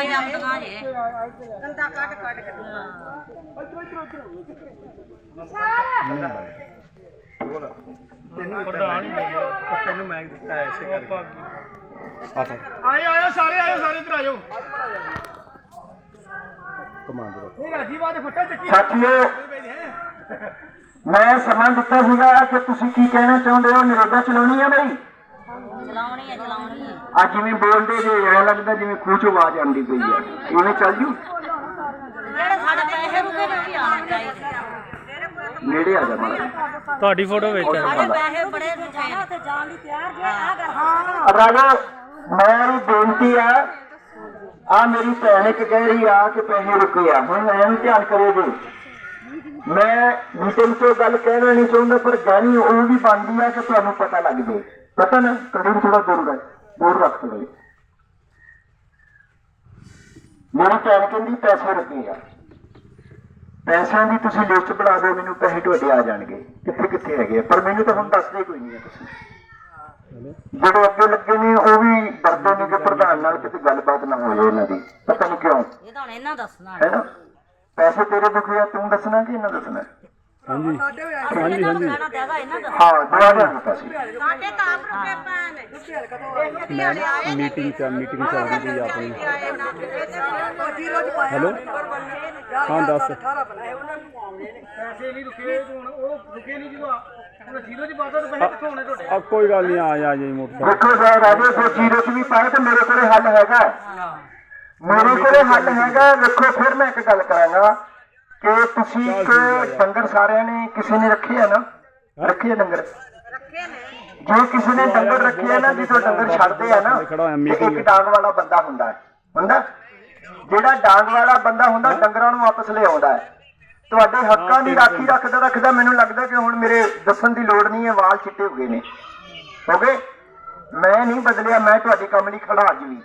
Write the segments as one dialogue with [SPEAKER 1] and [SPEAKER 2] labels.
[SPEAKER 1] ਬੜਾ ਲੰਗਾ ਜਾਂਦੀਆਂ ਜੇ
[SPEAKER 2] ਕੰਦਾ ਕੱਟ ਕੱਟ ਕੇ
[SPEAKER 3] ਤੈਨੂੰ ਮੈਂ ਦਿੱਤਾ ਐਸੇ ਕਰਕੇ
[SPEAKER 4] ਆਏ ਆਇਓ ਸਾਰੇ ਆਇਓ ਸਾਰੇ ਇੱਧਰ ਆਇਓ
[SPEAKER 3] ਕਮਾਂਡਰ
[SPEAKER 4] ਇਹ ਰਾਜੀ ਬਾਦ ਫੱਟਾ ਚੱਕੀ।
[SPEAKER 5] ਸਾਥੀਓ ਮੈਂ। ਸਮਾਂ ਦਿੱਤਾ ਸੀਗਾ ਕਿ ਤੁਸੀਂ ਕੀ ਕਹਿਣਾ ਚਾਹੁੰਦੇ ਹੋ? ਨਿਰੋਧਾ ਚਲਾਉਣੀ ਹੈ ਬਈ?
[SPEAKER 1] ਚਲਾਉਣੀ ਹੈ ਚਲਾਉਣੀ ਹੈ
[SPEAKER 5] ਅੱਜ ਜਿਵੇਂ ਬੋਲਦੇ ਜੇ ਐ ਲੱਗਦਾ ਜਿਵੇਂ ਖੂਹ ਚੋਂ ਆਵਾਜ਼ ਆਉਂਦੀ ਪਈ ਆ। ਇਵੇਂ ਚੱਲ ਜੂ?
[SPEAKER 1] ਜਿਹੜੇ ਸਾਡੇ ਪੈਸੇ ਰੁਕੇ ਨੇ ਉਹ ਵੀ ਆਉਣੇ ਚਾਹੀਦੇ
[SPEAKER 5] ਨੇੜੇ ਆ ਜਾ ਮਾੜਾ
[SPEAKER 3] ਤੁਹਾਡੀ ਫੋਟੋ ਵਿੱਚ
[SPEAKER 1] ਸਾਡੇ ਪੈਸੇ ਬੜੇ ਰੁਕੇ ਨੇ ਉੱਥੇ ਜਾਣ ਲਈ ਤਿਆਰ ਜੇ ਆ ਕਰ
[SPEAKER 5] ਰਾਜਾ ਮੇਰੀ ਬੇਨਤੀ ਆ ਆ ਮੇਰੀ ਭੈਣ ਇੱਕ ਕਹਿ ਰਹੀ ਆ ਕਿ ਪੈਸੇ ਰੁਕੇ ਆ। ਹੁਣ ਐਂ ਧਿਆਨ ਕਰਿਓ ਜੀ। ਮੈਂ ਮੀਟਿੰਗ ਤੋਂ ਗੱਲ ਕਹਿਣਾ ਨਹੀਂ ਚਾਹੁੰਦਾ ਪਰ ਗਾਣੀ ਉਹ ਵੀ ਬਣਦੀ ਆ ਕਿ ਤੁਹਾਨੂੰ ਪਤਾ ਲੱਗ ਜੇ ਪਤਾ ਨਾ ਕਦੇ ਥੋੜਾ ਦੂਰ ਗਏ ਦੂਰ ਰੱਖ ਲਓ ਮੇਰੀ ਭੈਣ ਕਹਿੰਦੀ ਪੈਸੇ ਰੁਕੇ ਆ। ਪੈਸਿਆਂ ਦੀ ਤੁਸੀਂ ਲਿਸਟ ਬਣਾ ਦਿਓ ਮੈਨੂੰ ਪੈਸੇ ਤੁਹਾਡੇ ਆ ਜਾਣਗੇ। ਕਿੱਥੇ ਕਿੱਥੇ ਹੈਗੇ ਆ? ਪਰ ਮੈਨੂੰ ਤਾਂ ਹੁਣ ਦੱਸਦੇ ਕੋਈ ਨਹੀਂ ਆ ਤੁਸੀਂ। ਜਿਹੜੇ ਅੱਗੇ ਲੱਗੇ ਨੇ ਉਹ ਵੀ ਡਰਦੇ ਨੇ ਕਿ ਪ੍ਰਧਾਨ ਨਾਲ ਕਿਤੇ ਗੱਲਬਾਤ ਨਾ ਹੋ ਜਾਏ ਇਹਨਾਂ ਦੀ। ਪਤਾ ਨਹੀਂ ਕਿਉਂ।
[SPEAKER 1] ਇਹ ਤਾਂ ਹੁਣ ਇਹਨਾਂ ਦੱਸਣਾ।
[SPEAKER 5] ਹੈ ਨਾ? ਪੈਸੇ ਤੇਰੇ ਦੁਖੇ ਆ ਤੂੰ ਦੱਸਣਾ ਕਿ ਇਹਨਾਂ ਦੱਸਣਾ?
[SPEAKER 3] ਹਾਂਜੀ।
[SPEAKER 1] ਹਾਂਜੀ ਹਾਂਜੀ।
[SPEAKER 5] ਹਾਂ ਦੁਆ ਦੇ ਪੈਸੇ
[SPEAKER 2] ਸਾਡੇ ਤਾਂ ਆਪ ਰੁਕੇ ਪਏ ਨੇ। ਲੁਧਿਆਣੇ ਆਏ ਨੇ
[SPEAKER 3] ਮੀਟਿੰਗ ਚ ਮੀਟਿੰਗ ਚੱਲ ਰਹੀ ਆਪਣੀ। ਹੈਲੋ? ਹਾਂ ਦੱਸ।
[SPEAKER 4] ਪੈਸੇ ਨਹੀਂ ਰੁਕੇ ਹੁਣ ਉਹ ਰੁਕੇ ਨਹੀਂ ਜਦੋਂ ਹੁਣ ਜ਼ੀਰੋ ਚ ਪਾਤਾ ਤਾਂ ਪੈਸੇ ਕਿੱਥੋਂ ਆਉਣੇ ਤੁਹਾਡੇ?
[SPEAKER 3] ਆ ਕੋਈ ਗੱਲ ਨਹੀਂ ਆ ਜਾ ਜੀ ਮੋਟਰਸਾਈਕਲ।
[SPEAKER 5] ਦੇਖੋ ਸਾਹਿਬ ਰਾਜੇ ਸੋ ਜੀਰੋ ਚ ਵੀ ਪਾਏ ਤੇ ਮੇਰੇ ਕੋਲੇ ਹੱਲ ਹੈਗਾ। ਮੇਰੇ ਕੋਲੇ ਹੱਲ ਹੈਗਾ ਵੇਖੋ ਫਿਰ ਮੈਂ ਇੱਕ ਗੱਲ ਕਰਾਂਗਾ। ਕਿ ਤੁਸੀਂ ਇੱਕ ਡੰਗਰ ਸਾਰਿਆਂ ਨੇ ਕਿਸੇ ਨੇ ਰੱਖੇ ਆ ਨਾ? ਰੱਖੇ ਆ ਡੰਗਰ?
[SPEAKER 2] ਰੱਖੇ ਨੇ।
[SPEAKER 5] ਜੇ ਕਿਸੇ ਨੇ ਡੰਗਰ ਰੱਖੇ ਆ ਨਾ ਜਦੋਂ ਡੰਗਰ ਛੱਡਦੇ ਆ ਨਾ ਇੱਕ ਡਾਂਗ ਵਾਲਾ ਬੰਦਾ ਹੁੰਦਾ ਹੈ। ਹੁੰਦਾ? ਜਿਹੜਾ ਡਾਂਗ ਵਾਲਾ ਬੰਦਾ ਹੁੰਦਾ ਡੰਗਰਾਂ ਨੂੰ ਵਾਪਸ ਲਿਆਉਂਦਾ ਹੈ। ਤੁਹਾਡੇ ਹੱਕਾਂ ਦੀ ਰਾਖੀ ਰੱਖਦਾ ਰੱਖਦਾ ਮੈਨੂੰ ਲੱਗਦਾ ਕਿ ਹੁਣ ਮੇਰੇ ਦੱਸਣ ਦੀ ਲੋੜ ਨਹੀਂ ਹੈ ਵਾਲ ਚਿੱਟੇ ਹੋ ਗਏ ਨੇ। ਹੋ ਗਏ? ਮੈਂ ਨਹੀਂ ਬਦਲਿਆ ਮੈਂ ਤੁਹਾਡੇ ਕੰਮ ਲਈ ਖੜਾ ਅੱਜ ਵੀ।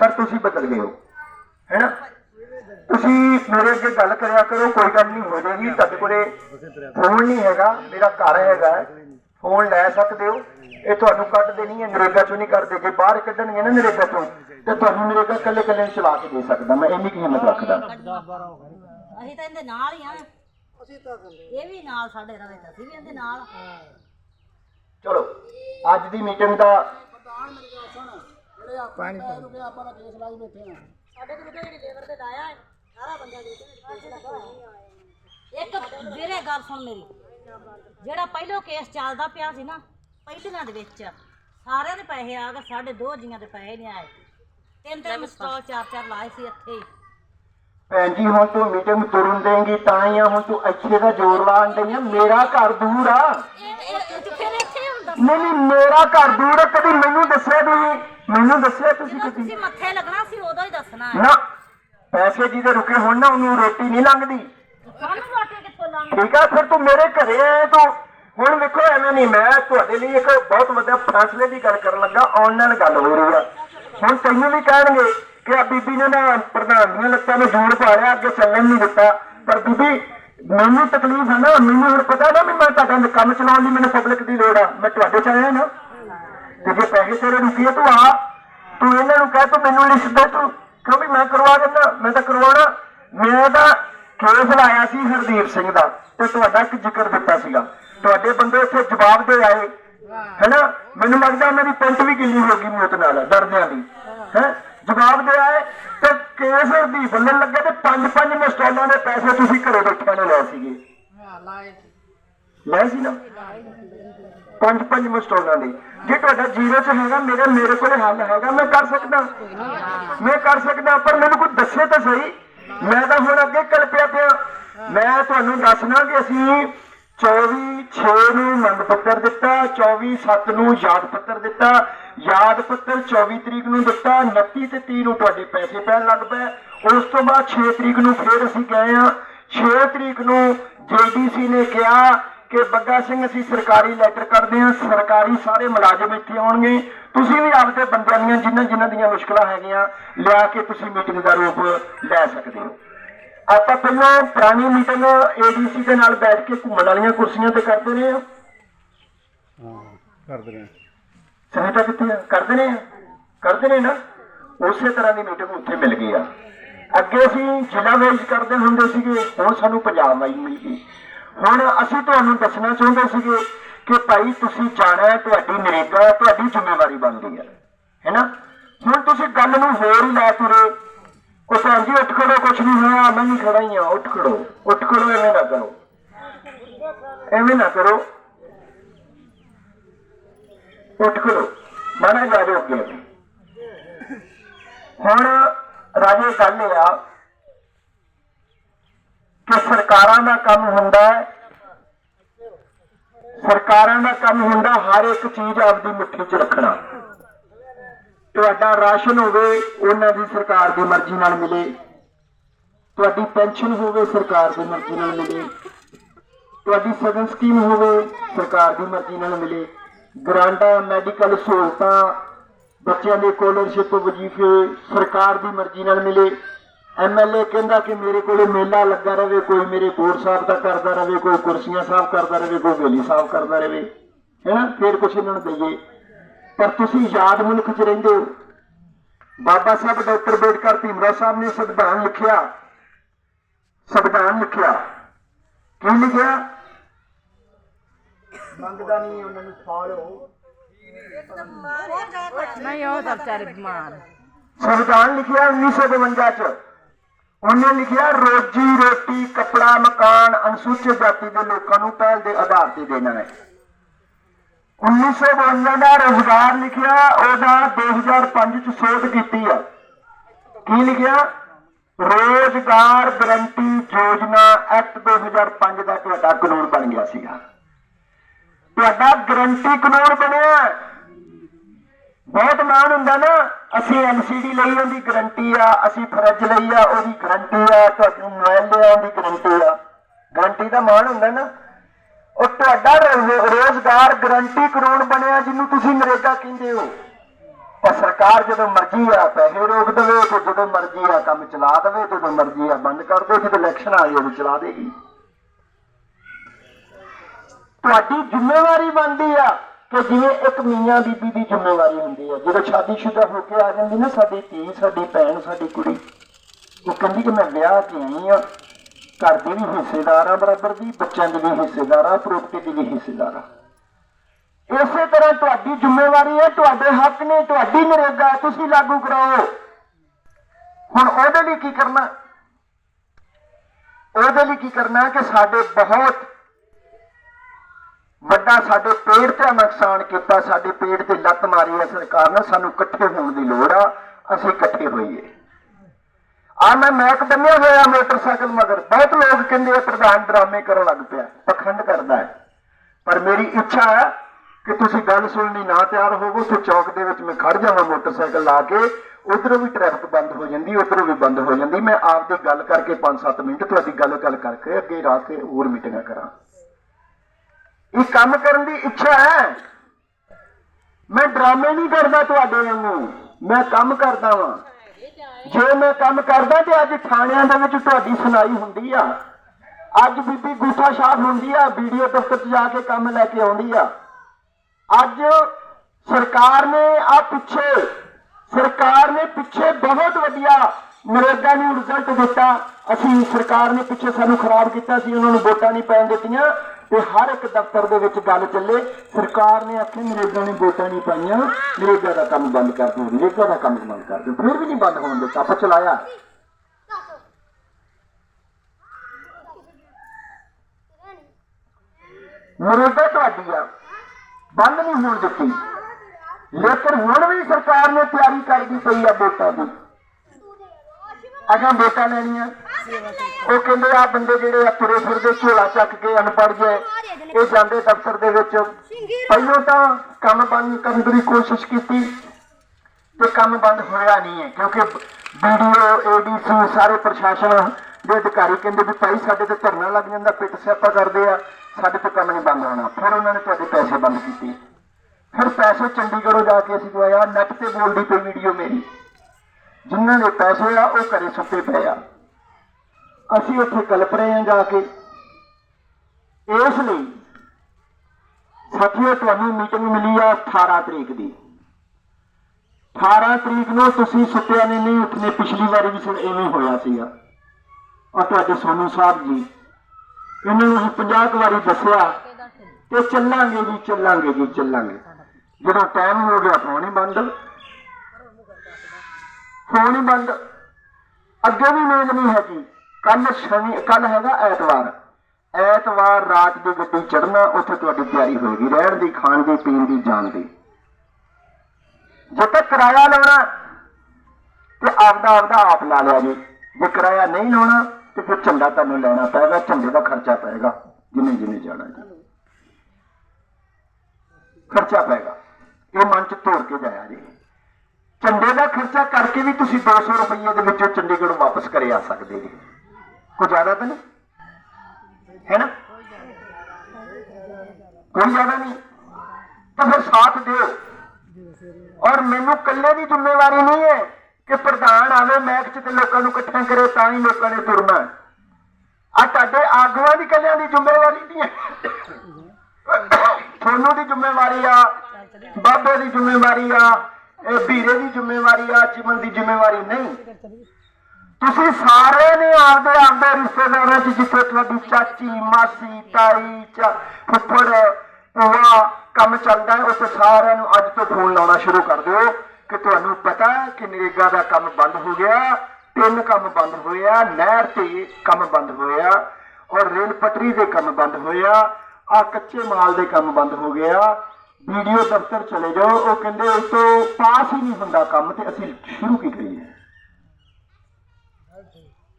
[SPEAKER 5] ਪਰ ਤੁਸੀਂ ਬਦਲ ਗਏ ਹੋ। ਹੈਨਾ ਤੁਸੀਂ ਮੇਰੇ ਅੱਗੇ ਗੱਲ ਕਰਿਆ ਕਰੋ ਕੋਈ ਗੱਲ ਨਹੀਂ ਹੋ ਜਾਏਗੀ ਤੁਹਾਡੇ ਕੋਲੇ। ਫੋਨ ਨਹੀਂ ਹੈਗਾ ਮੇਰਾ ਘਰ ਹੈਗਾ ਫੋਨ ਲੈ ਸਕਦੇ ਹੋ। ਇਹ ਤੁਹਾਨੂੰ ਕੱਢ ਦੇਣੀ ਹੈ ਨਰੇਗਾ ਚੋਂ ਨਹੀਂ ਕਰਦੇ ਜੇ ਬਾਹਰ ਕੱਢਣਗੇ ਨਾ ਨਰੇਗਾ ਚੋਂ ਤੇ ਤੁਹਾਨੂੰ ਨਰੇਗਾ ਕੱਲੇ ਕੱਲੇ ਚਲਾ ਕੇ ਦੇ ਸਕਦਾ ਮੈਂ ਇੰਨੀ ਕੁ ਹਿੰਮਤ ਰੱਖਦਾ।
[SPEAKER 1] ਅਸੀਂ ਤਾਂ ਇਹਦੇ ਨਾਲ ਹੀ ਆ। ਅਸੀਂ ਤਾਂ ਇਹ ਵੀ ਨਾਲ ਸਾਡੇ ਰਵੇ ਤਾਂ ਅਸੀਂ ਵੀ ਇਹਦੇ ਨਾਲ।
[SPEAKER 5] ਚਲੋ ਅੱਜ ਦੀ ਮੀਟਿੰਗ ਦਾ
[SPEAKER 1] ਸਾਡੇ ਕੋਲ ਜਿਹੜੀ ਲੇਬਰ ਤੇ ਲਾਇਆ ਹੈ ਸਾਰਾ ਬੰਦਾ ਦੇ ਕੇ ਲੱਗਾ ਹੋਇਆ। ਇੱਕ ਵੀਰੇ ਗੱਲ ਸੁਣ ਮੇਰੀ। ਜਿਹੜਾ ਪਹਿਲੋ ਕੇਸ ਚੱਲਦਾ ਪਿਆ ਸੀ ਨਾ ਪਹਿਲੀਆਂ ਦੇ ਵਿੱਚ ਸਾਰਿਆਂ ਦੇ ਪੈਸੇ ਆ ਗਏ ਸਾਡੇ ਦੋ ਜੀਆਂ ਦੇ ਪੈਸੇ ਨਹੀਂ ਆਏ। ਤਿੰਨ ਤਿੰਨ ਸਟਾਲ ਚਾਰ ਚਾਰ ਲਾਏ ਸੀ ਇੱਥੇ।
[SPEAKER 5] ਭੈਣ ਜੀ ਹੁਣ ਤੂੰ ਮੀਟਿੰਗ ਤੁਰਨ ਦੇਂਗੀ ਤਾਂ ਹੀ ਆ ਹੁਣ ਤੂੰ ਇੱਥੇ ਦਾ ਜ਼ੋਰ ਲਾਣ ਡਈ ਆ। ਮੇਰਾ ਘਰ ਦੂਰ ਆ।
[SPEAKER 1] ਇਹ ਇਹ ਤੇ ਫਿਰ ਇੱਥੇ ਹੀ ਹੁੰਦਾ
[SPEAKER 5] ਨਹੀਂ ਨਹੀਂ ਮੇਰਾ ਘਰ ਦੂਰ ਆ ਕਦੀ ਮੈਨੂੰ ਦੱਸਿਆ ਤੁਸੀਂ ਮੈਨੂੰ ਦੱਸਿਆ ਤੁਸੀਂ
[SPEAKER 1] ਜਦੋਂ ਤੁਸੀਂ ਮੱਥੇ ਲੱਗਣਾ ਸੀ ਉਦੋਂ ਹੀ ਦੱਸਣਾ ਹੈ।
[SPEAKER 5] ਨਾ ਪੈਸੇ ਜਿਹਦੇ ਰੁਕੇ ਹੋਣ ਨਾ ਉਹਨੂੰ ਰੋਟੀ ਨਹੀਂ ਲੰਘਦੀ।
[SPEAKER 1] ਸਾਨੂੰ ਰੋਟੀ ਕਿੱਥੋਂ ਲਾਂਗੇ
[SPEAKER 5] ਠੀਕ ਆ ਫਿਰ ਤੂੰ ਮੇਰੇ ਘਰੇ ਆਇਆ ਤੂੰ ਹੁਣ ਵੇਖੋ ਐਵੇਂ ਨਹੀਂ ਮੈਂ ਤੁਹਾਡੇ ਲਈ ਇੱਕ ਬਹੁਤ ਵੱਡਾ ਫੈਸਲੇ ਦੀ ਗੱਲ ਕਰਨ ਲੱਗਾ ਆਨਲਾਈਨ ਗੱਲ ਹੋ ਰਹੀ ਆ। ਹੁਣ ਤੈਨੂੰ ਵੀ ਕਹਿਣਗੇ ਕਿ ਆ ਬੀਬੀ ਨੇ ਨਾ ਪ੍ਰਧਾਨ ਦੀਆਂ ਲੱਤਾਂ ਨੂੰ ਜੋੜ ਪਾ ਲਿਆ ਅੱਗੇ ਚੱਲਣ ਨਹੀਂ ਦਿੱਤਾ। ਪਰ ਬੀਬੀ ਮੈਨੂੰ ਤਕਲੀਫ ਹੈ ਨਾ ਮੈਨੂੰ ਹੁਣ ਪਤਾ ਨਾ ਵੀ ਮੈਂ ਤੁਹਾਡਾ ਕੰਮ ਚਲਾਉਣ ਲਈ ਮੈਨੂੰ ਪਬਲਿਕ ਦੀ ਲੋੜ ਆ। ਮੈਂ ਤੁਹਾਡੇ ਚ ਆਇਆ ਨਾ। ਤੇ ਜੇ ਪੈਸੇ ਤੇਰੇ ਰੁਪਏ ਤੂੰ ਆ। ਤੂੰ ਇਹਨਾਂ ਨੂੰ ਕਹਿ ਤੂੰ ਮੈਨੂੰ ਲਿਖ ਦੇ ਤੂੰ ਕਿਉਂ ਵੀ ਮੈਂ ਕਰਵਾ ਦਿੰਦਾ ਮੈਂ ਤਾਂ ਕਰਵਾਉਣਾ। ਮੈਂ ਤਾਂ ਕੇਸ ਲਾਇਆ ਸੀ ਹਰਦੀਪ ਸਿੰਘ ਦਾ ਤੇ ਤੁਹਾਡਾ ਇੱਕ ਜ਼ਿਕਰ ਦਿੱਤਾ ਸੀਗਾ। ਤੁਹਾਡੇ ਬੰਦੇ ਇੱਥੇ ਜਵਾਬ ਦੇ ਆਏ। ਹੈਨਾ? ਮੈਨੂੰ ਲੱਗਦਾ ਮੇਰੀ ਪੈਂਟ ਵੀ ਗਿੱਲੀ ਹੋ ਗਈ ਮੌਤ ਨਾਲ ਡਰਦਿਆਂ ਦੀ। ਹੈ? ਜਵਾਬ ਦੇ ਆਏ ਤੇ ਕੇਸ ਹਰਦੀਪ ਬੰਨਣ ਲੱਗੇ ਤੇ ਪੰਜ ਪੰਜ ਮਸਟਾਲਾਂ ਦੇ ਪੈਸੇ ਤੁਸੀਂ ਘਰੇ ਬੈਠਿਆਂ ਨੇ ਲਏ ਸੀਗੇ। ਲੈ ਸੀ। ਨਾ? ਪੰਜ ਪੰਜ ਮਸਟੋਲਾਂ ਦੀ। ਜੇ ਤੁਹਾਡਾ ਜ਼ੀਰੋ ਚ ਹੈਗਾ, ਮੇਰਾ, ਮੇਰੇ ਕੋਲੇ ਹੱਲ ਹੈਗਾ, ਮੈਂ ਕਰ ਸਕਦਾ। ਮੈਂ ਕਰ ਸਕਦਾ, ਪਰ ਮੈਨੂੰ ਕੋਈ ਦੱਸੇ ਤਾਂ ਸਹੀ। ਮੈਂ ਤਾਂ ਹੁਣ ਅੱਗੇ ਕਲਪਿਆ ਪਿਆ। ਮੈਂ ਤੁਹਾਨੂੰ ਦੱਸਣਾ ਕਿ ਅਸੀਂ 24 6 ਨੂੰ ਮੰਗ ਪੱਤਰ ਦਿੱਤਾ 24 7 ਨੂੰ ਯਾਦ ਪੱਤਰ ਦਿੱਤਾ ਯਾਦ ਪੱਤਰ 24 ਤਰੀਕ ਨੂੰ ਦਿੱਤਾ 29 ਤੇ 30 ਨੂੰ ਤੁਹਾਡੇ ਪੈਸੇ ਪੈਣ ਲੱਗ ਪਏ। ਉਸ ਤੋਂ ਬਾਅਦ 6 ਤਰੀਕ ਨੂੰ ਫੇਰ ਅਸੀਂ ਗਏ ਆ 6 ਤਰੀਕ ਨੂੰ ਜੀਡੀਸੀ ਨੇ ਕਿਹਾ ਕਿ ਬੱਗਾ ਸਿੰਘ ਅਸੀਂ ਸਰਕਾਰੀ ਲੈਟਰ ਕਰਦੇ ਹਾਂ ਸਰਕਾਰੀ ਸਾਰੇ ਮੁਲਾਜ਼ਮ ਇੱਥੇ ਆਉਣਗੇ। ਤੁਸੀਂ ਵੀ ਆਪਦੇ ਬੰਦਿਆਂ ਦੀਆਂ ਜਿਨ੍ਹਾਂ ਜਿਨ੍ਹਾਂ ਦੀਆਂ ਮੁਸ਼ਕਲਾਂ ਹੈਗੀਆਂ ਲਿਆ ਕੇ ਤੁਸੀਂ ਮੀਟਿੰਗ ਦਾ ਰੂਪ ਲੈ ਸਕਦੇ ਹੋ। ਆਪਾਂ ਪਹਿਲਾਂ ਪੁਰਾਣੀ ਮੀਟਿੰਗ ਏਡੀਸੀ ਦੇ ਨਾਲ ਬੈਠ ਕੇ ਘੁੰਮਣ ਵਾਲੀਆਂ ਕੁਰਸੀਆਂ ਤੇ ਕਰਦੇ ਰਹੇ ਹਾਂ।
[SPEAKER 3] ਹਾਂ ਕਰ ਦੇ ਰਹੇ
[SPEAKER 5] ਸਹਾਇਤਾ ਕਿੱਥੇ ਕਰਦੇ ਨੇ ਕਰਦੇ ਨੇ ਨਾ। ਉਸੇ ਤਰ੍ਹਾਂ ਦੀ ਮੀਟਿੰਗ ਉੱਥੇ ਮਿਲ ਗਈ ਆ। ਅੱਗੇ ਅਸੀਂ ਜ਼ਿਲ੍ਹਾ ਵੇਜ ਕਰਦੇ ਹੁੰਦੇ ਸੀਗੇ ਹੁਣ ਸਾਨੂੰ ਪੰਜਾਬ ਵਾਈ ਮਿਲ ਗਈ। ਹੁਣ ਅਸੀਂ ਤੁਹਾਨੂੰ ਦੱਸਣਾ ਚਾਹੁੰਦੇ ਸੀਗੇ ਕਿ ਭਾਈ ਤੁਸੀਂ ਜਾਣਾ ਤੁਹਾਡੀ ਨਰੇਗਾ, ਤੁਹਾਡੀ ਜ਼ਿੰਮੇਵਾਰੀ ਬਣਦੀ ਹੈ। ਹੈਨਾ? ਹੁਣ ਤੁਸੀਂ ਗੱਲ ਨੂੰ ਹੋਰ ਹੀ ਲੈ ਤੁਰੇ। ਉਹ ਭੈਣ ਜੀ, ਉੱਠ ਖੜੋ, ਕੁਛ ਨਹੀਂ ਹੋਇਆ, ਮੈਂ ਵੀ ਖੜਾ ਹੀ ਆ ਉੱਠ ਖੜੋ ਉੱਠ ਖੜੋ, ਐਵੇਂ ਨਾ ਕਰੋ। ਐਵੇਂ ਨਾ ਕਰੋ। ਉੱਠ ਖੜੋ। ਮਾਨਾ ਜਾ ਰਹੇ ਅੱਗੇ। ਹੁਣ ਰਾਜੇ, ਗੱਲ ਆ ਕਿ ਸਰਕਾਰਾਂ ਦਾ ਕੰਮ ਹੁੰਦਾ ਹੈ, ਸਰਕਾਰਾਂ ਦਾ ਕੰਮ ਹੁੰਦਾ ਹਰ ਇੱਕ ਚੀਜ਼ ਆਪਦੀ ਮੁੱਠੀ 'ਚ ਰੱਖਣਾ। ਤੁਹਾਡਾ ਰਾਸ਼ਨ ਹੋਵੇ, ਉਹਨਾਂ ਦੀ ਸਰਕਾਰ ਦੀ ਮਰਜ਼ੀ ਨਾਲ ਮਿਲੇ। ਤੁਹਾਡੀ ਪੈਨਸ਼ਨ ਹੋਵੇ, ਸਰਕਾਰ ਦੀ ਮਰਜ਼ੀ ਨਾਲ ਮਿਲੇ। ਤੁਹਾਡੀ ਸਗਨ ਸਕੀਮ ਹੋਵੇ, ਸਰਕਾਰ ਦੀ ਮਰਜ਼ੀ ਨਾਲ ਮਿਲੇ। ਗ੍ਰਾਂਟਾਂ, ਮੈਡੀਕਲ ਸਹੂਲਤਾਂ, ਬੱਚਿਆਂ ਦੇ ਸਕਾਲਰਸ਼ਿਪ ਵਜੀਫੇ, ਸਰਕਾਰ ਦੀ ਮਰਜ਼ੀ ਨਾਲ ਮਿਲੇ। ਐਮਐਲਏ ਕਹਿੰਦਾ ਕਿ ਮੇਰੇ ਕੋਲੇ ਮੇਲਾ ਲੱਗਾ ਰਵੇ ਕੋਈ ਮੇਰੇ ਬੋਰਡ ਸਾਹਿਬ ਦਾ ਕਰਦਾ ਰਵੇ ਕੋਈ ਕੁਰਸੀਆਂ ਸਾਫ਼ ਕਰਦਾ ਰਵੇ ਕੋਈ ਵੇਲੀ ਸਾਫ਼ ਕਰਦਾ ਰਵੇ ਹੈਨਾ ਫਿਰ ਕੁਛ ਇਹਨਾਂ ਨੂੰ ਦਈਏ। ਪਰ ਤੁਸੀਂ ਯਾਦ ਮੁਲਕ 'ਚ ਰਹਿੰਦੇ ਹੋ। ਬਾਬਾ ਸਾਹਿਬ ਡਾਕਟਰ ਬੇਡਕਰ ਭੀਮਰਾਓ ਸਾਹਿਬ ਨੇ ਸੰਵਿਧਾਨ ਲਿਖਿਆ। ਸੰਵਿਧਾਨ ਲਿਖਿਆ। ਕੀ ਲਿਖਿਆ? ਮੰਗਦਾ ਨਹੀਂ ਉਹਨਾਂ ਨੂੰ ਫਾਲੋ
[SPEAKER 2] ਨਹੀਂ ਉਹ ਤਾਂ ਵਿਚਾਰੇ ਬਿਮਾਰ।
[SPEAKER 5] ਸੰਵਿਧਾਨ ਲਿਖਿਆ 1952 ਚ। ਉਹਨੇ ਲਿਖਿਆ, ਰੋਜੀ ਰੋਟੀ, ਕਪੜਾ, ਮਕਾਨ, ਅਨੁਸੂਚਿਤ ਜਾਤੀ ਦੇ ਲੋਕਾਂ ਨੂੰ ਪਹਿਲ ਦੇ ਆਧਾਰ ਤੇ ਦੇਣਾ ਹੈ। 1952 ਦਾ ਰੋਜ਼ਗਾਰ ਲਿਖਿਆ, ਉਹਦਾ 2005 ਚ ਸੋਧ ਕੀਤੀ ਆ ਕੀ ਲਿਖਿਆ? ਰੋਜ਼ਗਾਰ ਗਰੰਟੀ ਯੋਜਨਾ ਐਕਟ 2005 ਦਾ ਤੁਹਾਡਾ ਕਾਨੂੰਨ ਬਣ ਗਿਆ ਸੀਗਾ। ਤੁਹਾਡਾ ਗਰੰਟੀ ਕਾਨੂੰਨ ਬਣਿਆ। ਬਹੁਤ ਮਾਣ ਹੁੰਦਾ ਨਾ, ਅਸੀਂ ਐਲਸੀਡੀ ਲਈ ਉਹਦੀ ਗਰੰਟੀ ਆ, ਅਸੀਂ ਫਰਿੱਜ ਲਈ ਆ, ਉਹਦੀ ਗਰੰਟੀ ਆ, ਤੁਹਾਨੂੰ ਮੋਬਾਈਲ ਲਿਆ ਉਹਦੀ ਗਰੰਟੀ ਆ। ਗਰੰਟੀ ਦਾ ਮਾਣ ਹੁੰਦਾ ਨਾ। ਉਹ ਤੁਹਾਡਾ ਰੋਜ਼ਗਾਰ ਗਰੰਟੀ ਕਾਨੂੰਨ ਬਣਿਆ, ਜਿਹਨੂੰ ਤੁਸੀਂ ਨਰੇਗਾ ਕਹਿੰਦੇ ਹੋ। ਪਰ ਸਰਕਾਰ ਜਦੋਂ ਮਰਜ਼ੀ ਆ, ਪੈਸੇ ਰੋਕ ਦੇਵੇ, ਤੇ ਜਦੋਂ ਮਰਜ਼ੀ ਆ ਕੰਮ ਚਲਾ ਦੇਵੇ, ਜਦੋਂ ਮਰਜ਼ੀ ਆ ਬੰਦ ਕਰ ਦੇ ਜਦੋਂ ਇਲੈਕਸ਼ਨ ਆ ਜਾਏ ਉਦੋਂ ਚਲਾ ਦੇਗੀ। ਤੁਹਾਡੀ ਜ਼ਿੰਮੇਵਾਰੀ ਬਣਦੀ ਆ। ਕਿ ਜਿਵੇਂ ਇੱਕ ਮੀਆਂ ਬੀਬੀ ਦੀ ਜ਼ਿੰਮੇਵਾਰੀ ਹੁੰਦੀ ਹੈ, ਜਦੋਂ ਸ਼ਾਦੀशुदा ਹੋ ਕੇ ਆ ਜਾਂਦੀ ਨਾ, ਸਾਡੀ ਧੀ, ਸਾਡੀ ਭੈਣ, ਸਾਡੀ ਕੁੜੀ, ਉਹ ਕਹਿੰਦੀ ਕਿ ਮੈਂ ਵਿਆਹ ਕੇ ਆਈ ਆ ਘਰ ਦੇ ਵੀ ਹਿੱਸੇਦਾਰ ਆ ਬਰਾਬਰ ਦੀ, ਬੱਚਿਆਂ ਦੇ ਵੀ ਹਿੱਸੇਦਾਰ ਆ ਪ੍ਰਾਪਰਟੀ ਦੇ ਵੀ ਹਿੱਸੇਦਾਰ ਆ। ਇਸੇ ਤਰ੍ਹਾਂ ਤੁਹਾਡੀ ਜ਼ਿੰਮੇਵਾਰੀ ਹੈ, ਤੁਹਾਡੇ ਹੱਕ ਨੇ, ਤੁਹਾਡੀ ਨਰੇਗਾ, ਤੁਸੀਂ ਲਾਗੂ ਕਰਾਓ। ਹੁਣ ਉਹਦੇ ਲਈ ਕੀ ਕਰਨਾ? ਉਹਦੇ ਲਈ ਕੀ ਕਰਨਾ ਕਿ ਸਾਡੇ ਬਹੁਤ ਵੱਡਾ ਸਾਡੇ ਪੇਟ ਤੇ ਨੁਕਸਾਨ ਕੀਤਾ, ਸਾਡੇ ਪੇਟ ਤੇ ਲੱਤ ਮਾਰੀ ਹੈ ਸਰਕਾਰ ਨੇ, ਸਾਨੂੰ ਇਕੱਠੇ ਹੋਣ ਦੀ ਲੋੜ ਆ, ਅਸੀਂ ਇਕੱਠੇ ਹੋਈਏ। ਆ ਮੈਂ ਮੈਕ ਬੰਨਿਆ ਹੋਇਆ ਮੋਟਰਸਾਈਕਲ ਮਗਰ, ਬਹੁਤ ਲੋਕ ਕਹਿੰਦੇ ਆ ਪ੍ਰਧਾਨ ਡਰਾਮੇ ਕਰਨ ਲੱਗ ਪਿਆ, ਪਖੰਡ ਕਰਦਾ ਹੈ। ਪਰ ਮੇਰੀ ਇੱਛਾ ਹੈ ਕਿ ਤੁਸੀਂ ਗੱਲ ਸੁਣਨੀ ਨਾ ਤਿਆਰ ਹੋਵੋ, ਤੇ ਚੌਕ ਦੇ ਵਿੱਚ ਮੈਂ ਖੜ ਜਾਵਾਂ ਮੋਟਰਸਾਈਕਲ ਲਾ ਕੇ, ਉਧਰੋਂ ਵੀ ਟ੍ਰੈਫਿਕ ਬੰਦ ਹੋ ਜਾਂਦੀ, ਉਧਰੋਂ ਵੀ ਬੰਦ ਹੋ ਜਾਂਦੀ, ਮੈਂ ਆਪਦੀ ਗੱਲ ਕਰਕੇ 5-7 ਮਿੰਟ ਤੁਹਾਡੀ ਗੱਲ ਗੱਲ ਕਰਕੇ ਅੱਗੇ ਰਾਤ ਤੇ ਹੋਰ ਮੀਟਿੰਗਾਂ ਕਰਾਂ। ਇਹ ਕੰਮ ਕਰਨ ਦੀ ਇੱਛਾ ਹੈ। ਮੈਂ ਡਰਾਮੇ ਨਹੀਂ ਕਰਦਾ ਤੁਹਾਡੇ ਵਾਂਗੂ। ਮੈਂ ਕੰਮ ਕਰਦਾ ਵਾਂ। ਜੇ ਮੈਂ ਕੰਮ ਕਰਦਾ ਤੇ ਅੱਜ ਥਾਣਿਆਂ ਦੇ ਵਿੱਚ ਤੁਹਾਡੀ ਸੁਣਾਈ ਹੁੰਦੀ ਆ। ਅੱਜ ਬੀਬੀ ਗੂਠਾ ਛਾਪ ਹੁੰਦੀ ਆ, ਵੀਡੀਓ ਦਫ਼ਤਰ 'ਚ ਜਾ ਕੇ ਕੰਮ ਲੈ ਕੇ ਆਉਂਦੀ ਆ। ਅੱਜ ਸਰਕਾਰ ਨੇ ਆ ਪਿੱਛੇ, ਸਰਕਾਰ ਨੇ ਪਿੱਛੇ ਬਹੁਤ ਵਧੀਆ ਨਰੇਗਾ ਨੂੰ ਰਿਜ਼ਲਟ ਦਿੱਤਾ। ਅਸੀਂ ਸਰਕਾਰ ਨੇ ਪਿੱਛੇ ਸਾਨੂੰ ਖਰਾਬ ਕੀਤਾ ਸੀ, ਉਹਨਾਂ ਨੂੰ ਵੋਟਾਂ ਨਹੀਂ ਪੈਣ ਦਿੱਤੀਆਂ। ਤੇ ਹਰ ਇੱਕ ਦਫ਼ਤਰ ਦੇ ਵਿੱਚ ਗੱਲ ਚੱਲੇ। ਸਰਕਾਰ ਨੇ ਆਖਿਆ ਨਰੇਗਾ ਨੇ ਵੋਟਾਂ ਨਹੀਂ ਪਾਈਆਂ। ਨਰੇਗਾ ਦਾ ਕੰਮ ਬੰਦ ਕਰ ਦਿਓ ਨਰੇਗਾ ਦਾ ਕੰਮ ਬੰਦ ਕਰ ਦਿਓ। ਫਿਰ ਵੀ ਨਹੀਂ ਬੰਦ ਹੋਣ ਦਿੱਤਾ, ਆਪਾਂ ਚਲਾਇਆ। ਨਰੇਗਾ ਤੁਹਾਡੀ ਆ, ਬੰਦ ਨਹੀਂ ਹੋਣ ਦਿੱਤੀ। ਲੇਕਿਨ ਹੁਣ ਵੀ ਸਰਕਾਰ ਨੇ ਤਿਆਰੀ ਕਰਦੀ ਪਈ ਆ ਵੋਟਾਂ ਦੀ। ਅਗਾਂ ਵੋਟਾਂ ਲੈਣੀਆਂ। ਉਹ ਕਹਿੰਦੇ ਆ ਬੰਦੇ ਜਿਹੜੇ ਆ ਤੁਰੇ ਫਿਰਦੇ, ਝੋਲਾ ਚੱਕ ਕੇ ਅਨਪੜ੍ਹ ਜੇ, ਇਹ ਜਾਂਦੇ ਦਫ਼ਤਰ ਦੇ ਵਿੱਚ। ਪਹਿਲਾਂ ਤਾਂ ਕੰਮ ਬੰਦ ਕਰਨ ਦੀ ਕੋਸ਼ਿਸ਼ ਕੀਤੀ, ਤੇ ਕੰਮ ਬੰਦ ਹੋਇਆ ਨਹੀਂ ਹੈ, ਕਿਉਂਕਿ ਵੀਡੀਓ ਏਡੀਸੀ ਸਾਰੇ ਪ੍ਰਸ਼ਾਸਨ ਦੇ ਅਧਿਕਾਰੀ ਕਹਿੰਦੇ ਵੀ ਭਾਈ ਸਾਡੇ ਤੇ ਧਰਨਾ ਲੱਗ ਜਾਂਦਾ ਪਿੱਟ ਸਿਆਪਾ ਕਰਦੇ ਆ, ਸਾਡੇ ਤੇ ਕੰਮ ਨਹੀਂ ਬੰਦ ਹੋਣਾ। ਫਿਰ ਉਹਨਾਂ ਨੇ ਤੁਹਾਡੇ ਪੈਸੇ ਬੰਦ ਕੀਤੇ। ਫਿਰ ਪੈਸੇ ਚੰਡੀਗੜ੍ਹੋਂ ਜਾ ਕੇ ਅਸੀਂ ਦਵਾਇਆ, ਨੈਟ ਤੇ ਬੋਲਦੀ ਪਈ ਵੀਡੀਓ ਮੇਰੀ। ਜਿਨ੍ਹਾਂ ਦੇ ਪੈਸੇ ਆ, ਉਹ ਘਰੇ ਸੁੱਤੇ ਪਏ ਆ। ਅਸੀਂ ਉੱਥੇ ਕਲਪ ਰਹੇ ਹਾਂ ਜਾ ਕੇ। ਇਸ ਲਈ ਸਾਥੀਓ, ਤੁਹਾਨੂੰ ਮੀਟਿੰਗ ਮਿਲੀ ਆ 18 ਤਰੀਕ ਦੀ। 18 ਤਰੀਕ ਨੂੰ ਤੁਸੀਂ ਸੁੱਤਿਆਂ ਨੇ, ਨਹੀਂ ਉੱਠਨੇ ਪਿਛਲੀ ਵਾਰੀ ਵੀ ਸ- ਐਵੇਂ ਹੋਇਆ ਸੀਗਾ। ਔਰ ਤੁਹਾਡੇ ਸੋਨੂ ਸਾਹਿਬ ਜੀ, ਇਹਨਾਂ ਨੂੰ ਅਸੀਂ 50 ਕੁ ਵਾਰੀ ਦੱਸਿਆ ਤੇ ਚੱਲਾਂਗੇ ਜੀ ਚੱਲਾਂਗੇ ਜੀ, ਚੱਲਾਂਗੇ। ਜਦੋਂ ਟਾਈਮ ਹੋ ਗਿਆ, ਫੋਨ ਹੀ ਬੰਦ। ਫੋਨ ਹੀ ਬੰਦ। ਅੱਗੇ ਵੀ ਨੀਂਦ ਨਹੀਂ ਹੈਗੀ। ਕੱਲ ਸ਼ਨੀ ਕੱਲ ਹੈਗਾ ਐਤਵਾਰ। ਐਤਵਾਰ ਰਾਤ ਦੀ ਗੱਡੀ ਚੜਨਾ ਉੱਥੇ ਤੁਹਾਡੀ ਤਿਆਰੀ ਹੋਏਗੀ, ਰਹਿਣ ਦੀ, ਖਾਣ ਦੀ, ਪੀਣ ਦੀ, ਜਾਣ ਦੀ। ਜੇ ਤੱਕ ਕਿਰਾਇਆ ਲਾਉਣਾ, ਤੇ ਆਪਦਾ ਆਪਦਾ ਆਪ ਲਾ ਲਿਆ ਜੀ। ਜੇ ਕਿਰਾਇਆ ਨਹੀਂ ਲਾਉਣਾ, ਤੇ ਫਿਰ ਝੰਡਾ ਤੁਹਾਨੂੰ ਲੈਣਾ ਪਏਗਾ ਝੰਡੇ ਦਾ ਖਰਚਾ ਪਏਗਾ ਜਿੰਨੇ ਜਿੰਨੇ ਜਾਣਾ ਜੀ। ਖਰਚਾ ਪਏਗਾ ਇਹ ਮਨ ਚ ਤੋੜ ਕੇ ਜਾਇਆ ਜੀ। ਝੰਡੇ ਦਾ ਖਰਚਾ ਕਰਕੇ ਵੀ ਤੁਸੀਂ 200 ਰੁਪਏ ਦੇ ਵਿੱਚੋਂ ਚੰਡੀਗੜ੍ਹ ਵਾਪਸ ਕਰੇ ਆ ਸਕਦੇ ਜੀ। ਕੋਈ ਜ਼ਿਆਦਾ ਤਾਂ ਨਹੀਂ? ਹੈ ਨਾ? ਕੋਈ ਜ਼ਿਆਦਾ ਨਹੀਂ। ਤਾਂ ਫਿਰ ਸਾਥ ਦਿਓ। ਔਰ ਮੈਨੂੰ ਇਕੱਲੇ ਦੀ ਜ਼ਿੰਮੇਵਾਰੀ ਨਹੀਂ ਹੈ ਕਿ ਪ੍ਰਧਾਨ ਆਵੇ ਮਹਿਕ ਚ ਤੇ ਲੋਕਾਂ ਨੂੰ ਇਕੱਠਾ ਕਰੇ, ਤਾਂ ਹੀ ਲੋਕਾਂ ਨੇ ਤੁਰਨਾ। ਆ ਤੁਹਾਡੇ ਆਗੂਆਂ ਦੀ ਕੱਲਿਆਂ ਦੀ ਜ਼ਿੰਮੇਵਾਰੀ ਨਹੀਂ ਹੈ। ਤੁਹਾਨੂੰ ਦੀ ਜ਼ਿੰਮੇਵਾਰੀ ਆ, ਬਾਬੇ ਦੀ ਜ਼ਿੰਮੇਵਾਰੀ ਆ, ਇਹ ਵੀਰੇ ਦੀ ਜ਼ਿੰਮੇਵਾਰੀ ਆ, ਚਿਮਨ ਦੀ ਜ਼ਿੰਮੇਵਾਰੀ ਨਹੀਂ। ਤੁਸੀਂ ਸਾਰੇ ਨੇ ਆਪਦੇ ਆਪਦੇ ਰਿਸ਼ਤੇਦਾਰਾਂ ਚ, ਜਿੱਥੇ ਤੁਹਾਡੀ ਚਾਚੀ, ਮਾਸੀ, ਤਾਈ ਚਾ, ਫੁੱਫੜ, ਭੂਆ ਕੰਮ ਚੱਲਦਾ ਹੈ, ਉੱਥੇ ਸਾਰਿਆਂ ਨੂੰ ਅੱਜ ਤੋਂ ਫੋਨ ਲਾਉਣਾ ਸ਼ੁਰੂ ਕਰ ਦਿਓ ਕਿ ਤੁਹਾਨੂੰ ਪਤਾ ਹੈ ਕਿ ਨਰੇਗਾ ਦਾ ਕੰਮ ਬੰਦ ਹੋ ਗਿਆ, ਤਿੰਨ ਕੰਮ ਬੰਦ ਹੋਇਆ ਨਹਿਰ ਤੇ ਕੰਮ ਬੰਦ ਹੋਇਆ ਔਰ ਰੇਲ ਪਟਰੀ ਦੇ ਕੰਮ ਬੰਦ ਹੋਇਆ ਆ ਕੱਚੇ ਮਾਲ ਦੇ ਕੰਮ ਬੰਦ ਹੋ ਗਿਆ ਵੀਡੀਓ ਦਫ਼ਤਰ ਚਲੇ ਜਾਓ, ਉਹ ਕਹਿੰਦੇ ਉਸ ਤੋਂ ਪਾਸ ਹੀ ਨਹੀਂ ਹੁੰਦਾ ਕੰਮ ਤੇ ਅਸੀਂ ਸ਼ੁਰੂ ਕੀ ਕਰੀਏ?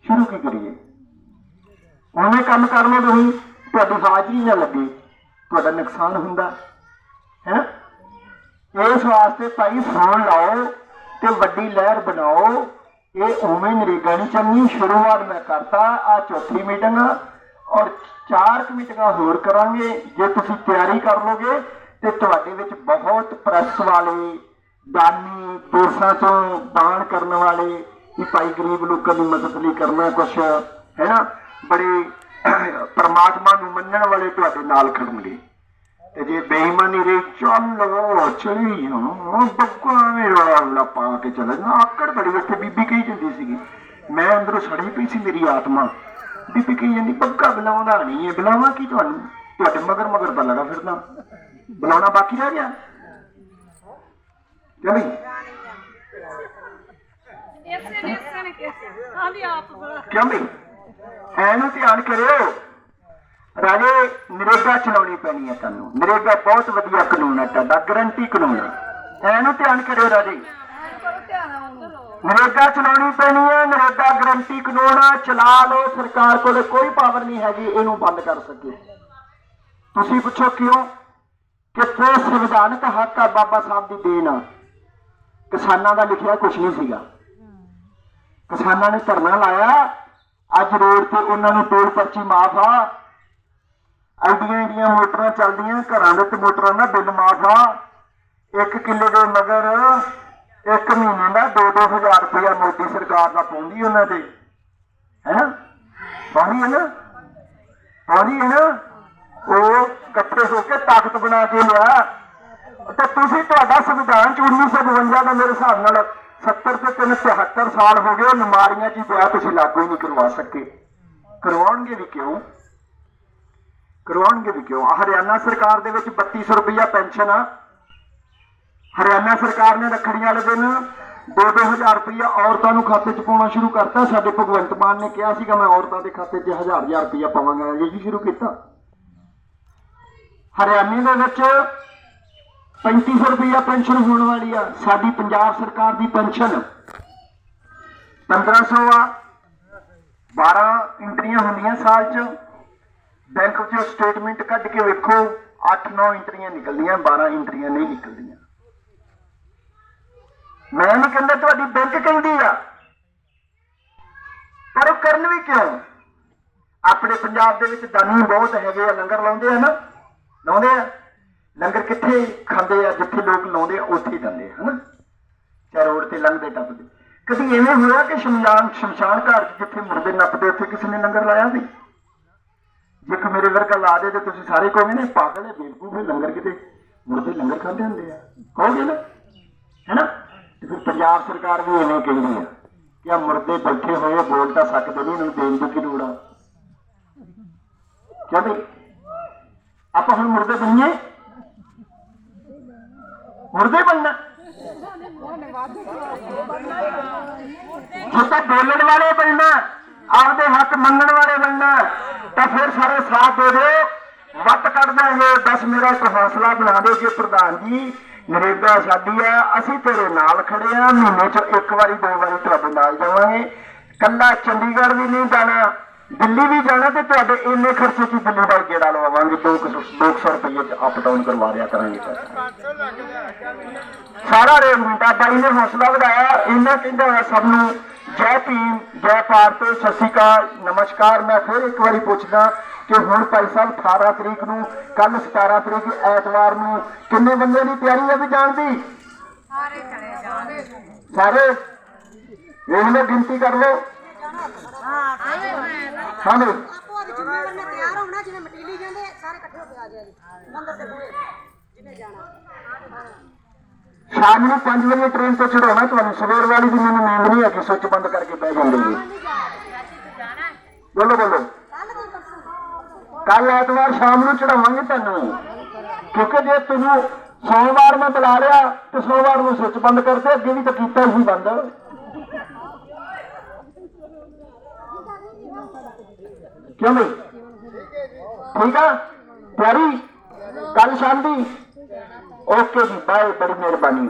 [SPEAKER 5] ਸ਼ੁਰੂ ਕੀ ਕਰੀਏ? ਉਹਨੇ ਕੰਮ ਕਰ ਲਓ ਤੁਸੀਂ ਤੁਹਾਡੀ ਹਾਜ਼ਰੀ ਨਾ ਲੱਗੇ, ਤੁਹਾਡਾ ਨੁਕਸਾਨ ਹੁੰਦਾ, ਹੈ? ਇਸ ਵਾਸਤੇ ਭਾਈ ਫੋਨ ਲਾਓ ਤੇ ਵੱਡੀ ਲਹਿਰ ਬਣਾਓ। ਇਹ ਉਵੇਂ ਨਰੇਗਾ ਨਹੀਂ ਚੱਲਣੀ ਸ਼ੁਰੂਆਤ ਮੈਂ ਕਰਤਾ ਆ ਚੌਥੀ ਮੀਟਿੰਗ ਔਰ ਚਾਰ ਕੁ ਮੀਟਿੰਗਾਂ ਹੋਰ ਕਰਾਂਗੇ, ਜੇ ਤੁਸੀਂ ਤਿਆਰੀ ਕਰ ਲੋਗੇ, ਤੇ ਤੁਹਾਡੇ ਵਿੱਚ ਬਹੁਤ ਪ੍ਰੈਸ ਵਾਲੇ, ਦਾਨੀ ਦੇਸਾਂ ਤੋਂ ਦਾਨ ਕਰਨ ਵਾਲੇ ਵੀ ਭਾਈ ਗਰੀਬ ਲੋਕਾਂ ਦੀ ਮਦਦ ਲਈ ਕਰਨਾ ਕੁਛ, ਹੈ ਨਾ? ਬੜੇ ਪਰਮਾਤਮਾ ਨੂੰ ਮੰਨਣ ਵਾਲੇ ਤੁਹਾਡੇ ਨਾਲ ਖੜਨਗੇ ਤੇ ਜੇ ਬੇਈਮਾਨੀ ਰਹੀ, ਚੱਲ ਚਲੀ ਜਾਓ। ਬੱਕਾ ਮੇਰਾ ਰੌਲਾ ਪਾ ਕੇ ਚੱਲ ਨਾ ਆਕੜ ਬੜੀ ਇੱਥੇ ਬੀਬੀ ਕਹੀ ਜਾਂਦੀ ਸੀਗੀ। ਮੈਂ ਅੰਦਰੋਂ ਸੜੀ ਪਈ ਸੀ ਮੇਰੀ ਆਤਮਾ। ਬੀਬੀ ਕਹੀ ਜਾਂਦੀ ਬੱਕਾ ਬੁਲਾਉਂਦਾ ਨਹੀਂ ਹੈ। ਬੁਲਾਵਾਂ ਕੀ ਤੁਹਾਨੂੰ? ਤੁਹਾਡੇ ਮਗਰ ਮਗਰ ਤਾਂ ਲਗਾ ਫਿਰਦਾ। ਬੁਲਾਉਣਾ ਬਾਕੀ ਰਹਿ ਗਿਆ? ਕਿਉਂ ਨਹੀਂ
[SPEAKER 2] ਇਸੇ ਨੇ ਇਸੇ ਨੇ ਕਿਹਾ ਆਂਦੀ ਆਪ ਬੜਾ
[SPEAKER 5] ਕਿਉਂ ਵੀ ਐਨੂੰ ਧਿਆਨ ਕਰਿਓ। ਰਾਜੇ, ਨਰੇਗਾ ਚਲਾਉਣੀ ਪੈਣੀ ਹੈ ਤੁਹਾਨੂੰ। ਨਰੇਗਾ ਬਹੁਤ ਵਧੀਆ ਕਾਨੂੰਨ ਹੈ ਤੁਹਾਡਾ ਗਰੰਟੀ ਕਾਨੂੰਨ ਹੈ। ਐਨੂੰ ਧਿਆਨ ਕਰਿਓ ਰਾਜੇ। ਨਰੇਗਾ ਚਲਾਉਣੀ ਪੈਣੀ ਹੈ, ਨਰੇਗਾ ਗਰੰਟੀ ਕਾਨੂੰਨ ਚਲਾ ਲਓ, ਸਰਕਾਰ ਕੋਲ ਕੋਈ ਪਾਵਰ ਨਹੀਂ ਹੈਗੀ, ਇਹਨੂੰ ਬੰਦ ਕਰ ਸਕੇ ਤੁਸੀਂ ਪੁੱਛੋ ਕਿਉਂ? ਕਿੱਥੇ ਸੰਵਿਧਾਨਕ ਹੱਕ ਆ ਬਾਬਾ ਸਾਹਿਬ ਦੀ ਦੇਣ। ਆ ਕਿਸਾਨਾਂ ਦਾ ਲਿਖਿਆ ਕੁਝ ਨਹੀਂ ਸੀਗਾ। ਕਿਸਾਨਾਂ ਨੇ ਧਰਨਾ ਲਾਇਆ। ਅੱਜ ਰੋਡ ਤੇ ਉਹਨਾਂ ਨੂੰ ਟੋਲ ਪਰਚੀ ਮਾਫ ਆ। ਐਡੀਆਂ ਐਡੀਆਂ ਮੋਟਰਾਂ ਚੱਲਦੀਆਂ, ਘਰਾਂ ਦੇ ਤੇ ਮੋਟਰਾਂ ਦਾ ਬਿੱਲ ਮਾਫ ਆ। ਇੱਕ ਕਿੱਲੇ ਦੇ ਮਗਰ ਇੱਕ ਮਹੀਨੇ ਦਾ 2-2000 ਰੁਪਇਆ ਮੋਦੀ ਸਰਕਾਰ ਦਾ ਪਾਉਂਦੀ ਉਹਨਾਂ ਤੇ ਹੈ? ਪਾਉਂਦੀ ਹੈ ਨਾ? ਪਾਉਂਦੀ ਹੈ ਨਾ? ਉਹ ਇਕੱਠੇ ਹੋ ਕੇ ਤਾਕਤ ਬਣਾ ਕੇ ਲਿਆ। ਤੇ ਤੁਸੀਂ ਤੁਹਾਡਾ ਸੰਵਿਧਾਨ ਚ 1952 ਦਾ ਮੇਰੇ ਹਿਸਾਬ ਨਾਲ 70 ਤੇ 3 73 ਸਾਲ ਹੋ ਗਏ ਉਹ ਬਿਮਾਰੀਆਂ 'ਚ ਤੁਸੀਂ ਲਾਗੂ ਨਹੀਂ ਕਰਵਾ ਸਕੇ। ਕਰਵਾਉਣਗੇ ਵੀ ਕਿਉਂ? ਕਰਵਾਉਣਗੇ ਵੀ ਕਿਉਂ? ਹਰਿਆਣਾ ਸਰਕਾਰ ਦੇ ਵਿੱਚ 3200 ਰੁਪਇਆ ਪੈਨਸ਼ਨ ਆ। ਹਰਿਆਣਾ ਸਰਕਾਰ ਨੇ ਰੱਖੜੀ ਵਾਲੇ ਦਿਨ 2-2000 ਰੁਪਇਆ ਔਰਤਾਂ ਨੂੰ ਖਾਤੇ 'ਚ ਪਾਉਣਾ ਸ਼ੁਰੂ ਕਰਤਾ। ਸਾਡੇ ਭਗਵੰਤ ਮਾਨ ਨੇ ਕਿਹਾ ਸੀਗਾ, ਮੈਂ ਔਰਤਾਂ ਦੇ ਖਾਤੇ 'ਚ 1000-1000 ਰੁਪਇਆ ਪਾਵਾਂਗਾ। ਇਹ ਵੀ ਸ਼ੁਰੂ ਕੀਤਾ। ਹਰਿਆਣੇ ਦੇ ਵਿੱਚ 3500 ਰੁਪਇਆ ਪੈਨਸ਼ਨ ਹੋਣ ਵਾਲੀ ਆ, ਸਾਡੀ ਪੰਜਾਬ ਸਰਕਾਰ ਦੀ ਪੈਨਸ਼ਨ। 1500 ਆ 12 ਇੰਟਰੀਆਂ ਹੁੰਦੀਆਂ ਸਾਲ 'ਚ। ਬੈਂਕ ਵਿੱਚੋਂ ਸਟੇਟਮੈਂਟ ਕੱਢ ਕੇ ਵੇਖੋ 8-9 ਇੰਟਰੀਆਂ ਨਿਕਲਦੀਆਂ 12 ਇੰਟਰੀਆਂ ਨਹੀਂ ਨਿਕਲਦੀਆਂ। ਮੈਂ ਨਹੀਂ ਕਹਿੰਦਾ ਤੁਹਾਡੀ ਬੈਂਕ ਕਹਿੰਦੀ ਆ। ਪਰ ਉਹ ਕਰਨ ਵੀ ਕਿਉਂ? ਆਪਣੇ ਪੰਜਾਬ ਦੇ ਵਿੱਚ ਦਾਨੀ ਬਹੁਤ ਹੈਗੇ ਆ, ਲੰਗਰ ਲਾਉਂਦੇ ਆ ਨਾ, ਲਾਉਂਦੇ ਆ। ਲੰਗਰ ਕਿੱਥੇ ਖਾਂਦੇ ਆ, ਜਿੱਥੇ ਲੋਕ ਲਾਉਂਦੇ ਆ, ਉੱਥੇ ਹੀ ਦਿੰਦੇ ਆ, ਹਨਾ? ਚਾਰ ਰੋਡ ਤੇ ਲੰਘਦੇ ਟੱਪਦੇ ਕਦੀ ਐਵੇਂ ਹੋਇਆ ਕਿ ਸ਼ਮਸ਼ਾਨ ਸ਼ਮਸ਼ਾਨ ਘਾਟ ਜਿੱਥੇ ਮੁਰਦੇ ਨੱਪਦੇ, ਉੱਥੇ ਕਿਸੇ ਨੇ ਲੰਗਰ ਲਾਇਆ ਸੀ? ਇੱਕ ਮੇਰੇ ਵਰਗਾ ਲਾ ਦੇ ਤੇ ਤੁਸੀਂ ਸਾਰੇ ਕਹੋਗੇ ਨੇ, ਪਾਗਲ ਹੈ, ਬੇਵਕੂਫ ਹੈ, ਲੰਗਰ ਕਿਤੇ ਮੁਰਦੇ ਲੰਗਰ ਖਾਂਦੇ ਹੁੰਦੇ ਆ। ਕਹੋਗੇ ਨਾ? ਹੈਨਾ? ਤੇ ਫਿਰ ਪੰਜਾਬ ਸਰਕਾਰ ਵੀ ਐਵੇਂ ਕਹਿੰਦੀ ਆ ਕਿ ਆ ਮੁਰਦੇ ਬੈਠੇ ਹੋਏ ਬੋਲ ਤਾਂ ਸਕਦੇ ਨਹੀਂ ਨੂੰ ਦੇਣ ਦੀ ਕੀ ਲੋੜ ਆ? ਕਹਿੰਦੇ ਆਪਾਂ ਹੁਣ ਮੁਰਦੇ ਬਣੀਏ। ਮੁਰਦੇ ਬਣਨਾ ਜੇ ਤਾਂ ਬੋਲਣ ਵਾਲੇ ਬਣਨਾ ਆਪਦੇ ਹੱਕ ਮੰਗਣ ਵਾਲੇ ਬਣਨਾ ਤਾਂ ਫਿਰ ਸਾਰੇ ਸਾਥ ਦੇ ਦਿਓ। ਵੱਟ ਕੱਢ ਦਾਂਗੇ ਬਸ ਮੇਰਾ ਇੱਕ ਹੌਸਲਾ ਬਣਾ ਦਿਓ ਕਿ ਪ੍ਰਧਾਨ ਜੀ, ਨਰੇਗਾ ਸਾਡੀ ਆ, ਅਸੀਂ ਤੇਰੇ ਨਾਲ ਖੜੇ ਆ, ਮਹੀਨੇ ਚ ਇੱਕ ਵਾਰੀ, ਦੋ ਵਾਰੀ ਤੁਹਾਡੇ ਨਾਲ ਜਾਵਾਂਗੇ। ਕੱਲਾ ਚੰਡੀਗੜ੍ਹ ਵੀ ਨਹੀਂ ਜਾਣਾ। ਦਿੱਲੀ ਵੀ ਜਾਣਾ ਤੇ ਤੁਹਾਡੇ ਇੰਨੇ ਖਰਚੇ ਚ ਦਿੱਲੀ ਦਾ ਗੇੜਾ ਲਵਾਵਾਂਗੇ 200 ਰੁਪਏ ਚ ਅਪ ਡਾਊਨ ਕਰਵਾ ਦਿਆ ਕਰਾਂਗੇ ਸਾਰਾ ਰੇਮੁੰਡਾ ਬਾਈ ਨੇ ਹੌਸਲਾ ਵਧਾਇਆ ਇਹਨਾਂ ਕਹਿੰਦਾ ਹੋਇਆ ਸਭ ਨੂੰ ਜੈ ਭੀਮ ਜੈ ਭਾਰਤ ਸਤਿ ਸ਼੍ਰੀ ਅਕਾਲ ਨਮਸਕਾਰ ਮੈਂ ਫਿਰ ਇੱਕ ਵਾਰੀ ਪੁੱਛਦਾ ਕਿ ਹੁਣ ਭਾਈ ਸਾਹਿਬ 18 ਤਰੀਕ ਨੂੰ ਕੱਲ 17 ਤਰੀਕ ਐਤਵਾਰ ਨੂੰ ਕਿੰਨੇ ਬੰਦੇ ਦੀ ਤਿਆਰੀ ਹੈ ਵੀ ਜਾਣ ਦੀ?
[SPEAKER 2] ਸਾਰੇ ਚਲੇ ਜਾਣੇ
[SPEAKER 5] ਸਾਰੇ? ਲਓ ਗਿਣਤੀ ਕਰ ਲਓ। ਹਾਂਜੀ
[SPEAKER 1] ਆਪੋ ਅੱਜ ਜਿੰਨੇ ਬੰਦੇ ਤਿਆਰ ਹੋਣਾ ਜਿਵੇਂ ਮਟੀਲੀ ਜਾਂਦੇ ਸਾਰੇ ਇਕੱਠੇ ਹੋ ਕੇ ਆ ਜਾਇਆ ਜੀ। ਮੰਦਰ ਦੇ ਬੂਹੇ ਜਿਹਨੇ ਜਾਣਾ।
[SPEAKER 5] ਸ਼ਾਮ ਨੂੰ 5 ਵਜੇ ਟ੍ਰੇਨ ਤੋਂ ਚੜਾਉਣਾ ਤੁਹਾਨੂੰ ਸਵੇਰ ਵਾਲੀ ਦੀ ਮੈਨੂੰ ਨੀਂਦ ਨਹੀਂ ਆ ਕਿ ਸੁੱਚ ਬੰਦ ਕਰਕੇ ਬਹਿ ਜਾਂਦੇ ਜੀ। ਬੋਲੋ ਬੋਲੋ।
[SPEAKER 1] ਕੱਲ
[SPEAKER 5] ਐਤਵਾਰ ਸ਼ਾਮ ਨੂੰ ਚੜਾਵਾਂਗੇ ਤੁਹਾਨੂੰ। ਕਿਉਂਕਿ ਜੇ ਤੁਹਾਨੂੰ ਸੋਮਵਾਰ ਮੈਂ ਬੁਲਾ ਲਿਆ ਤੇ ਸੋਮਵਾਰ ਨੂੰ ਸੁੱਚ ਬੰਦ ਕਰਦੇ ਅੱਗੇ ਵੀ ਤਾਂ ਕੀਤਾ ਹੀ ਬੰਦ। ਕਿਉਂ ਠੀਕ ਆ ਤਿਆਰੀ ਕੱਲ ਸ਼ਾਮ ਦੀ। ਓਕੇ ਜੀ ਬਾਏ ਬੜੀ ਮਿਹਰਬਾਨੀ।